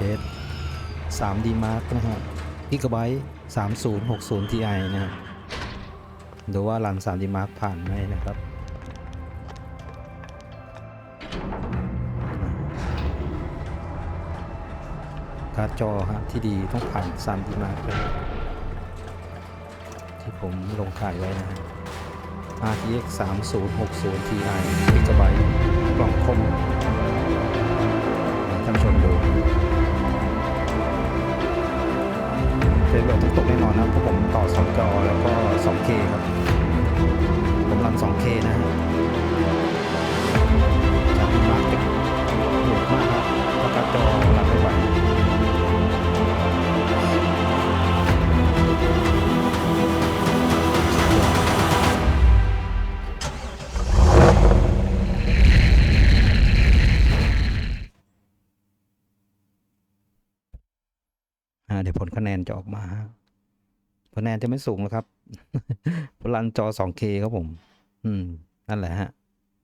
OS 3D Mark นะฮะ Gigabyte 3060 Ti นะฮะดูว่ารัน 3D Mark ผ่านไหมนะครับการ์ดจอฮะที่ดีต้องผ่าน 3D Mark ที่ผมลงขายไว้นะฮะ RTX 3060 Ti Gigabyte กล่องคมท่านชมดู เฟรมเรทต้องตกแน่นอนนะเพราะผมต่อ 2 จอแล้วก็ 2K ครับ ผมรัน 2K นะ เดี๋ยวผลคะแนนจะออกมาคะแนนจะไม่สูงแล้วครับพราะรันจอ 2K ครับผม อืม นั่นแหละฮะ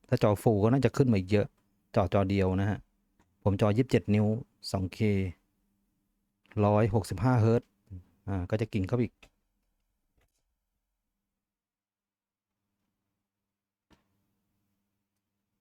ถ้าจอฟูก็น่าจะขึ้นมาอีกเยอะ จอจอเดียวนะฮะ ผมจอ 27 นิ้ว 2K 165เฮิร์ตซ์อ่า ก็จะกินเข้าอีก